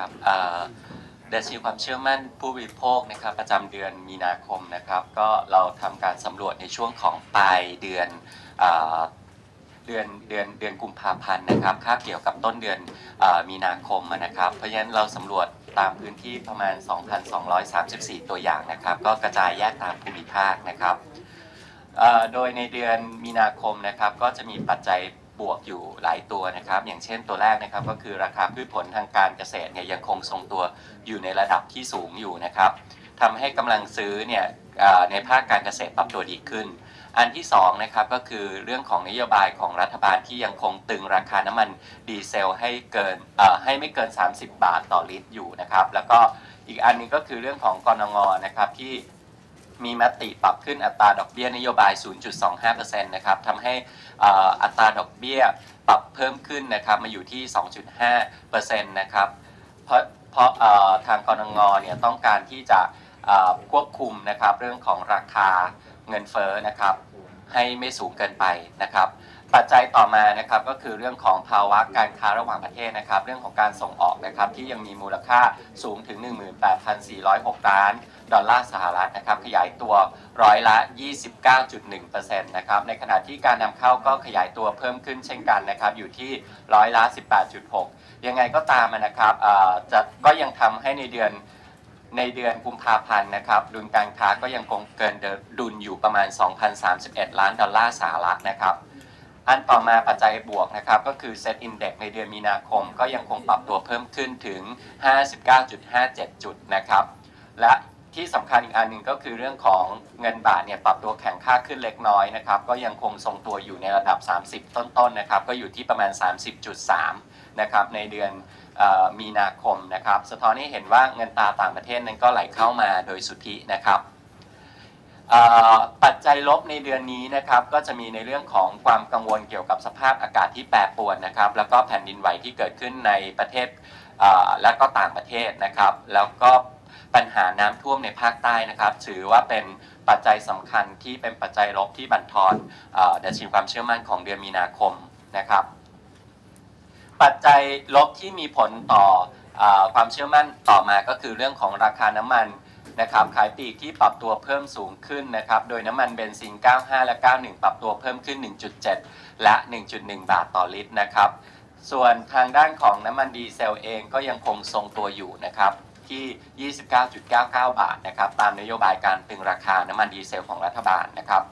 ครับดัชนีความเชื่อมั่นผู้บริโภคนะครับประจำเดือนมีนาคมนะครับ ก็เราทำการสำรวจในช่วงของปลายเดือนเดือนเดือนเดือนกุมภาพันธ์นะครับคาเกี่ยวกับต้นเดือนอมีนาคมนะครับ เพราะฉะนั้นเราสำรวจตามพื้นที่ประมาณ 2,234 ตัวอย่างนะครับ ก็กระจายแยกตามภูมิภาคนะครับโดยในเดือนมีนาคมนะครับก็จะมีปัจจัย บวกอยู่หลายตัวนะครับ อย่างเช่นตัวแรกนะครับก็คือราคาพืชผลทางการเกษตรเนี่ยยังคงทรงตัวอยู่ในระดับที่สูงอยู่นะครับทำให้กำลังซื้อเนี่ยในภาคการเกษตรปรับตัวดีขึ้น อันที่สองนะครับก็คือเรื่องของนโยบายของรัฐบาลที่ยังคงตึงราคาน้ำมันดีเซลให้เกินให้ไม่เกิน 30 บาทต่อลิตรอยู่นะครับ แล้วก็อีกอันนึงก็คือเรื่องของกรงงนะครับที่ มีมติปรับขึ้นอัตราดอกเบี้ยนโยบาย 0.25%นะครับทำให้อัตราดอกเบี้ยปรับเพิ่มขึ้นนะครับมาอยู่ที่ 2.5%นะครับเพราะเพราะทางกรงงเนี่ยต้องการที่จะควบคุมนะครับเรื่องของราคาเงินเฟ้อนะครับให้ไม่สูงเกินไปนะครับ ปัจจัยต่อมานะครับก็คือเรื่องของภาวะการค้าระหว่างประเทศนะครับ เรื่องของการส่งออกนะครับที่ยังมีมูลค่าสูงถึง 18,406 ล้าน ดอลลาร์สหรัฐนะครับขยายตัวร้อยละ 29.1%นะครับในขณะที่การนำเข้าก็ขยายตัวเพิ่มขึ้นเช่นกันนะครับอยู่ที่ร้อยละ 18.6 ยังไงก็ตามนะครับจะก็ยังทำให้ในเดือนในเดือนกุมภาพันธ์นะครับดุลการค้าก็ยังคงเกินดุลอยู่ประมาณ 2,031 ล้านดอลลาร์สหรัฐนะครับ อันต่อมาปัจจัยบวกนะครับก็คือ Set Index ในเดือนมีนาคม ก็ยังคงปรับตัวเพิ่มขึ้นถึง 59.57 จุดนะครับ และที่สำคัญอีกอันหนึ่งก็คือเรื่องของเงินบาทเนี่ยปรับตัวแข็งค่าขึ้นเล็กน้อยนะครับ ก็ยังคงทรงตัวอยู่ในระดับ 30 ต้นๆนะครับ ก็อยู่ที่ประมาณ 30.3 นะครับในเดือนออมีนาคมนะครับ สะท้อนให้เห็นว่าเงินตาต่างประเทศนั้นก็ไหลเข้ามาโดยสุทธินะครับ ปัจจัยลบในเดือนนี้นะครับก็จะมีในเรื่องของความกังวลเกี่ยวกับสภาพอากาศที่แปรปรวนนะครับ แล้วก็แผ่นดินไหวที่เกิดขึ้นในประเทศและก็ต่างประเทศนะครับ แล้วก็ปัญหาน้ำท่วมในภาคใต้นะครับ ถือว่าเป็นปัจจัยสำคัญที่เป็นปัจจัยลบที่บั่นทอนดัชนีความเชื่อมั่นของเดือนมีนาคมนะครับ ปัจจัยลบที่มีผลต่อออความเชื่อมั่นต่อมาก็คือเรื่องของราคาน้ำมัน นะครับขายปลีกที่ปรับตัวเพิ่มสูงขึ้นนะครับโดยน้ำมันเบนซิน 95 และ 91 ปรับตัวเพิ่มขึ้น 1.7 และ 1.1 บาทต่อลิตรนะครับส่วนทางด้านของน้ำมันดีเซลเองก็ยังคงทรงตัวอยู่นะครับที่ 29.99 บาทนะครับตามนโยบายการตึงราคาน้ำมันดีเซลของรัฐบาลนะครับ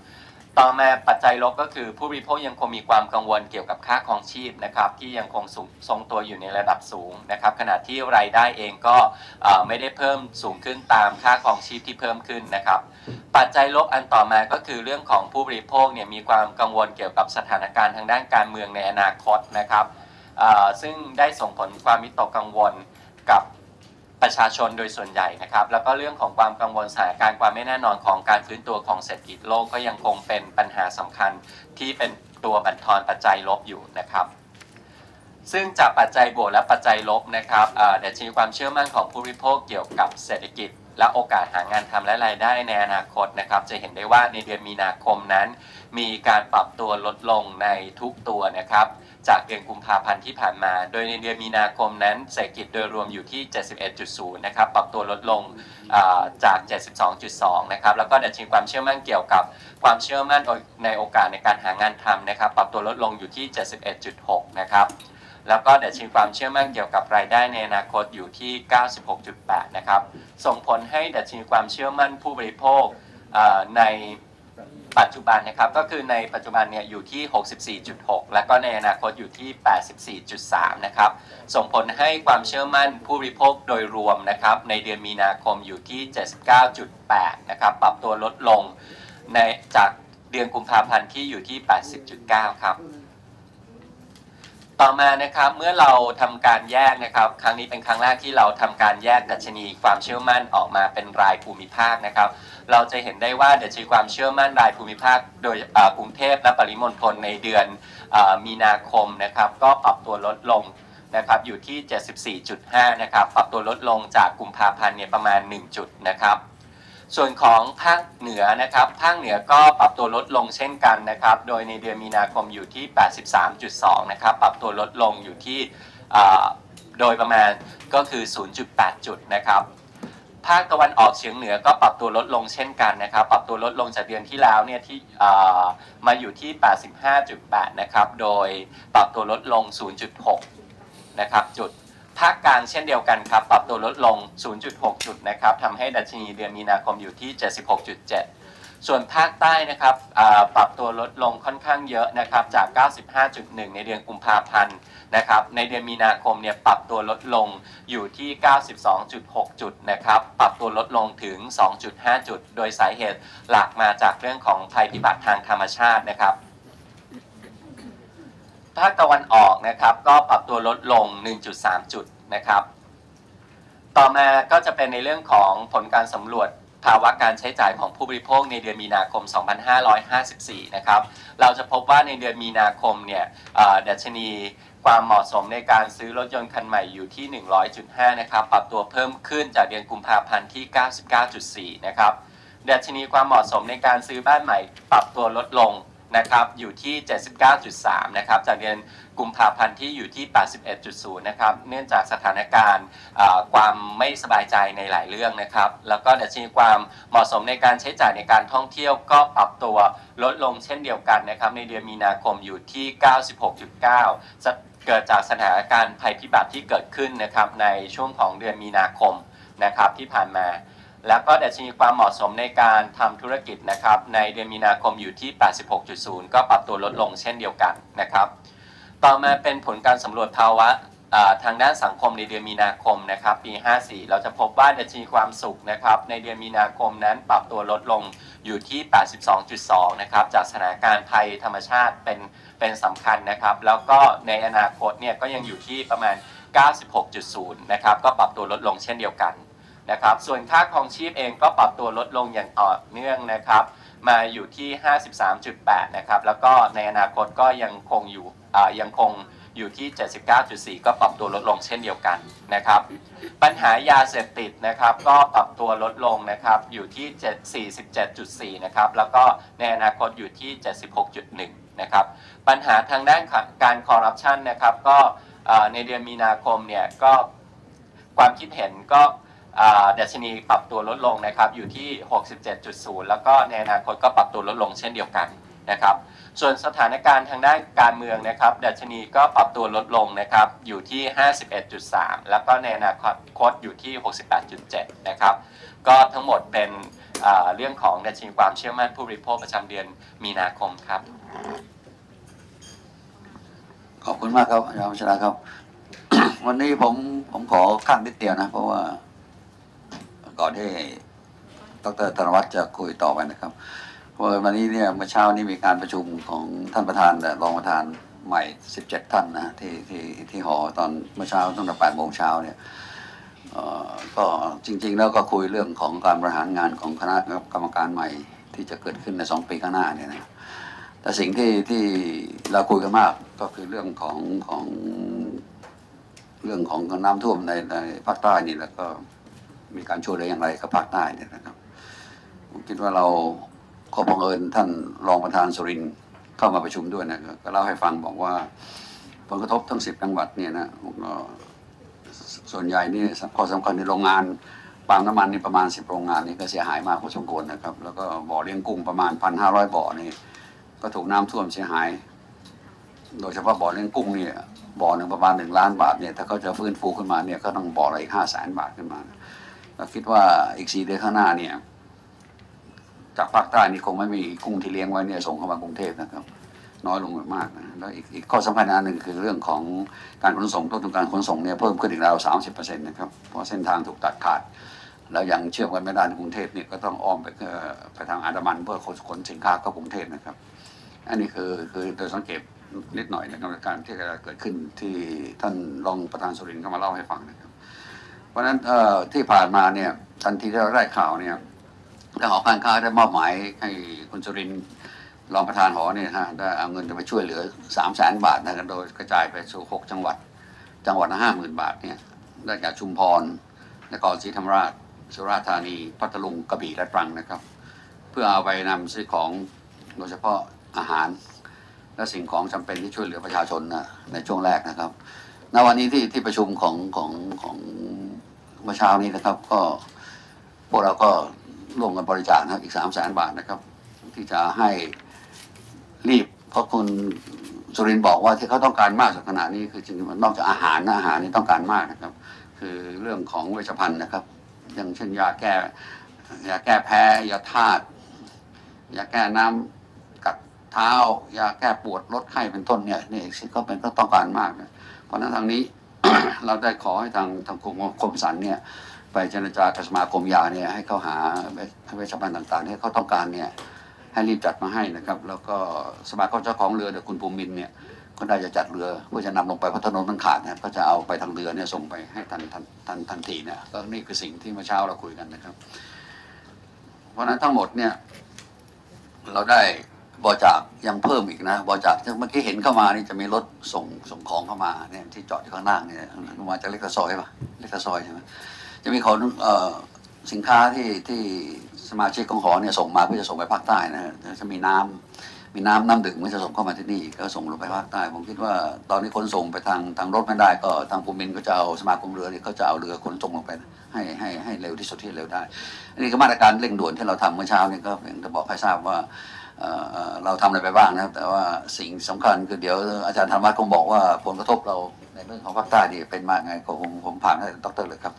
ต่อมาปัจจัยลบก็คือ ผู้บริโภคยังคงมีความกังวลเกี่ยวกับค่าครองชีพนะครับที่ยังคงสูงทรงตัวอยู่ในระดับสูงนะครับขณะที่รายได้เองก็ไม่ได้เพิ่มสูงขึ้นตามค่าครองชีพที่เพิ่มขึ้นนะครับปัจจัยลบอันต่อมาก็คือเรื่องของผู้บริโภคเนี่ยมีความกังวลเกี่ยวกับสถานการณ์ทางด้านการเมืองในอนาคตนะครับซึ่งได้ส่งผลความวิตกกังวลกับ ประชาชนโดยส่วนใหญ่นะครับ แล้วก็เรื่องของความกังวลสถานการณ์ความไม่แน่นอนของการฟื้นตัวของเศรษฐกิจโลกก็ยังคงเป็นปัญหาสำคัญที่เป็นตัวบั่นทอนปัจจัยลบอยู่นะครับซึ่งจากปัจจัยบวกและปัจจัยลบนะครับเดัชนีความเชื่อมั่นของผู้บริโภคเกี่ยวกับเศรษฐกิจ และโอกาสหางานทำและรายได้ในอนาคตนะครับ จะเห็นได้ว่าในเดือนมีนาคมนั้น มีการปรับตัวลดลงในทุกตัวนะครับ จากเดือนกุมภาพันธ์ที่ผ่านมา โดยในเดือนมีนาคมนั้นเศรษฐกิจโดยรวมอยู่ที่ 71.0 นะครับ ปรับตัวลดลงจาก 72.2 นะครับ แล้วก็ดัชนีความเชื่อมั่นเกี่ยวกับความเชื่อมั่นในโอกาสในการหางานทำนะครับ ปรับตัวลดลงอยู่ที่ 71.6 นะครับ แล้วก็ดัชนีความเชื่อมั่นเกี่ยวกับรายได้ในอนาคตอยู่ที่ 96.8 นะครับ ส่งผลให้ดัชนีความเชื่อมั่นผู้บริโภคใน ปัจจุบันนะครับก็คือในปัจจุบันเนี่ยอยู่ที่ 64.6 และก็ในอนาคตอยู่ที่ 84.3 นะครับส่งผลให้ความเชื่อมั่นผู้บริโภคโดยรวมนะครับในเดือนมีนาคมอยู่ที่ 79.8 นะครับปรับตัวลดลงในจากเดือนกุมภาพันธ์ที่อยู่ที่ 80.9 ครับ ต่อมานะครับเมื่อเราทำการแยกนะครับ ครั้งนี้เป็นครั้งแรกที่เราทำการแยกดัชนีความเชื่อมั่นออกมาเป็นรายภูมิภาคนะครับ เราจะเห็นได้ว่าดัชนีความเชื่อมั่นรายภูมิภาค โดยกรุงเทพและปริมณฑลในเดือนอมีนาคมนะครับ ก็ปรับตัวลดลงนะครับอยู่ที่ 74.5 นะครับ ปรับตัวลดลงจากกุมภาพันธ์เนี่ยประมาณ 1 จุดนะครับ ส่วนของภาคเหนือนะครับภาคเหนือก็ปรับตัวลดลงเช่นกันนะครับ โดยในเดือนมีนาคมอยู่ที่ 83.2 นะครับ ปรับตัวลดลงอยู่ที่โดยประมาณก็คือ 0.8 จุดนะครับภาคตะวันออกเฉียงเหนือก็ปรับตัวลดลงเช่นกันนะครับ ปรับตัวลดลงจากเดือนที่แล้วเนี่ยที่มาอยู่ที่ 85.8 นะครับ โดยปรับตัวลดลง 0.6 นะครับจุด ภาคกลางเช่นเดียวกันครับ ปรับตัวลดลง 0.6 จุดนะครับทำให้ดัชนีเดือนมีนาคมอยู่ที่ 76.7 ส่วนภาคใต้นะครับปรับตัวลดลงค่อนข้างเยอะนะครับจาก 95.1 ในเดือนกุมภาพันธ์นะครับ ในเดือนมีนาคมเนี่ยปรับตัวลดลงอยู่ที่ 92.6 จุดนะครับ ปรับตัวลดลงถึง 2.5 จุด โดยสาเหตุหลักมาจากเรื่องของภัยพิบัติทางธรรมชาตินะครับ ภาคตะวันออกนะครับก็ปรับตัวลดลง 1.3 จุดนะครับ ต่อมาก็จะเป็นในเรื่องของผลการสำรวจภาวะการใช้จ่ายของผู้บริโภคในเดือนมีนาคม 2554 นะครับ เราจะพบว่าในเดือนมีนาคมเนี่ยเอ่อดัชนีความเหมาะสมในการซื้อรถยนต์คันใหม่อยู่ที่ 100.5 นะครับ ปรับตัวเพิ่มขึ้นจากเดือนกุมภาพันธ์ที่ 99.4 นะครับดัชนีความเหมาะสมในการซื้อบ้านใหม่ ปรับตัวลดลง นะครับอยู่ที่ 79.3 นะครับจากเดือนกุมภาพันธ์ที่อยู่ที่ 81.0 นะครับเนื่องจากสถานการณ์ความไม่สบายใจในหลายเรื่องนะครับ แล้วก็ดัชนีความเหมาะสมในการใช้จ่ายในการท่องเที่ยวก็ปรับตัวลดลงเช่นเดียวกันนะครับ ในเดือนมีนาคมอยู่ที่ 96.9 เกิดจากสถานการณ์ภัยพิบัติที่เกิดขึ้นนะครับในช่วงของเดือนมีนาคมนะครับที่ผ่านมา แล้วก็ดัชนีความเหมาะสมในการทำธุรกิจนะครับในเดือนมีนาคมอยู่ที่ 86.0 ก็ปรับตัวลดลงเช่นเดียวกันนะครับ ต่อมาเป็นผลการสำรวจภาวะทางด้านสังคมในเดือนมีนาคมนะครับปี 54 เราจะพบว่าดัชนีความสุขนะครับในเดือนมีนาคมนั้นปรับตัวลดลงอยู่ที่ 82.2 นะครับจากสถานการณ์ภัยธรรมชาติเป็นเป็นสำคัญนะครับ แล้วก็ในอนาคตเนี่ยก็ยังอยู่ที่ประมาณ 96.0 นะครับก็ปรับตัวลดลงเช่นเดียวกัน นะครับ ส่วนค่าครองชีพเองก็ปรับตัวลดลงอย่างต่อเนื่องนะครับ มาอยู่ที่ 53.8 นะครับ แล้วก็ในอนาคตก็ยังคงอยู่ยังคงอยู่ที่ 79.4 ก็ปรับตัวลดลงเช่นเดียวกันนะครับ ปัญหายาเสพติดนะครับ ก็ปรับตัวลดลงนะครับอยู่ที่ 47.4 นะครับ แล้วก็ในอนาคตอยู่ที่ 76.1 นะครับ ปัญหาทางด้านการคอร์รัปชันนะครับ ก็ในเดือนมีนาคมเนี่ยก็ความคิดเห็นก็ ดัชนีปรับตัวลดลงนะครับอยู่ที่ 67.0 แล้วก็ในอนาคตก็ปรับตัวลดลงเช่นเดียวกันนะครับส่วนสถานการณ์ทางด้านการเมืองนะครับดัชนีก็ปรับตัวลดลงนะครับอยู่ที่ 51.3 แล้วก็ในอนาคตอยู่ที่ 68.7 นะครับก็ทั้งหมดเป็นเรื่องของดัชนีความเชื่อมั่นผู้บริโภคประจำเดือนมีนาคมครับ ขอบคุณมากครับอาจารย์ชราครับ วันนี้ผมผมขอข้างนิดเดียวนะ เพราะว่า ก่อนที่ดรธนวัฒน์จะคุยต่อไปนะครับเพราะวันนี้เนี่ยเมื่อเช้านี้มีการประชุมของท่านประธานและรองประธานใหม่ 17 ท่านนะที่ที่ที่หอตอนเมื่อเช้าตั้งแต่8โมงเช้าเนี่ยก็จริง ๆ แล้วก็คุยเรื่องของการบริหารงานของคณะกรรมการใหม่ที่จะเกิดขึ้นในสองปีข้างหน้าเนี่ยนะแต่สิ่งที่ที่เราคุยกันมากก็คือเรื่องของของเรื่องของน้ำท่วมในในภาคใต้นี่แล้วก็ มีการช่วยเหลืออย่างไรกับภาคใต้เนี่ยนะครับ ผมคิดว่าเราขอบังเอิญท่านรองประธานสุรินเข้ามาประชุมด้วยนะก็เล่าให้ฟังบอกว่าผลกระทบทั้งสิบจังหวัดเนี่ยนะก็ส่วนใหญ่นี่ข้อสำคัญในโรงงานปาล์มน้ำมันนี่ประมาณสิบโรงงานนี่ก็เสียหายมากพอสมควรนะครับ แล้วก็บ่อเลี้ยงกุ้งประมาณพันห้าร้อยบ่อนี่ก็ถูกน้ำท่วมเสียหาย โดยเฉพาะบ่อเลี้ยงกุ้งเนี่ยบ่อหนึ่งประมาณหนึ่งล้านบาทเนี่ยถ้าเขาจะฟื้นฟูขึ้นมาเนี่ยก็ต้องบ่อละอีกห้าแสนบาทขึ้นมา เราคิดว่าอีกสี่เดือนข้างหน้าเนี่ย จากภาคใต้นี่คงไม่มีกุ้งที่เลี้ยงไว้เนี่ยส่งเข้ามากรุงเทพนะครับ น้อยลงมากนะแล้วอีกอีกข้อสำคัญอันหนึ่งคือเรื่องของการขนส่งต้นทุนการขนส่งเนี่ยเพิ่มขึ้นอีกราวสามสิบเปอร์เซ็นต์นะครับเพราะเส้นทางถูกตัดขาดแล้วยังเชื่อมกันไม่ได้ในกรุงเทพเนี่ยก็ต้องอ้อมไปไปทางอันดามันเพื่อขนสินค้าเข้ากรุงเทพนะครับ อันนี้คือคือโดยสังเกตนิดหน่อยนะครับในการที่จะเกิดขึ้นที่ท่านรองประธานสุรินทร์เข้ามาเล่าให้ฟังนะครับ เพราะฉะนั้นเอ่อที่ผ่านมาเนี่ยทันทีที่เราได้ข่าวเนี่ยทางหอการค้าได้มอบหมายให้คุณสุรินทร์รองประธานหอเนี่ยฮะได้เอาเงินไปช่วยเหลือสามแสนบาทนะครับโดยกระจายไปสู่หกจังหวัด จังหวัดละห้าหมื่นบาทเนี่ยได้จากชุมพรนครศรีธรรมราช สุราษฎร์ธานี พัทลุงกระบี่และตรังนะครับ เพื่อเอาไปนำซื้อของโดยเฉพาะอาหาร และสิ่งของจำเป็นที่ช่วยเหลือประชาชนนะในช่วงแรกนะครับณวันนี้ที่ที่ประชุมของของของ มื่อเช้านี้นะครับ ก็พวกเราก็ร่วมกันบริจาคนะครับอีกสามแสนบาทนะครับ ที่จะให้รีบ เพราะคุณสุรินบอกว่าที่เขาต้องการมากสุดขณะนี้คือจริงๆมันนอกจากอาหารนะอาหารนี่ต้องการมากนะครับ คือเรื่องของเวชภัณฑ์นะครับ อย่างเช่นยาแก้ยาแก้แพ้ยาธาตุยาแก้น้ำกัดเท้ายาแก้ปวดลดไข้เป็นต้นเนี่ยนี่ก็เป็นก็ต้องการมากนะเพราะนั้นทางนี้ เราได้ขอให้ทางทางกรมคมสันเนี่ยไปเจรจากับสมาคมยาเนี่ยให้เขาหาเวชภัณฑ์ต่างๆที่เขาต้องการเนี่ยให้รีบจัดมาให้นะครับ แล้วก็สมาคมเจ้าของเรือเดี๋ยวคุณภูมินเนี่ยก็ได้จะจัดเรือเพื่อจะนำลงไปพราะถนนมันขาดนะก็จะเอาไปทางเรือเนี่ยส่งไปให้ทันทันทันทันทีเนี่ยก็นี่คือสิ่งที่เมื่อเช้าเราคุยกันนะครับ เพราะนั้นทั้งหมดเนี่ยเราได้ บริจาคยังเพิ่มอีกนะบริจาคเมื่อกี้เห็นเข้ามานี่จะมีรถส่งส่งของเข้ามาเนี่ยที่จอดอยู่ข้างล่างเนี่ยมาจากเล็กกระซอยปะเล็กกระซอยใช่ไหมจะมีของสินค้าที่ที่สมาชิกของหอเนี่ยส่งมาเพื่อจะส่งไปภาคใต้นะจะมีน้ำมีน้ำน้ำดื่มมันจะส่งเข้ามาที่นี่ก็ส่งลงไปภาคใต้ผมคิดว่าตอนนี้ขนส่งไปทางทางรถไม่ได้ ก็ทางภูมินก็จะเอาสมาคมเรือเนี่ยเขาจะเอาเรือขนส่งลงไป ให้ให้ให้เร็วที่สุดที่เร็วได้อันนี้ก็มาตรการเร่งด่วนที่เราทำเมื่อเช้านี่ก็เพียงจะบอกให้ทราบว่า เราทำอะไรไปบ้างนะครับ แต่ว่าสิ่งสำคัญคือเดี๋ยวอาจารย์ธรรมะคงบอกว่าผลกระทบเราในเรื่องของภาคใต้นี่เป็นมากไงผมผมผ่านให้ดรเลยครับ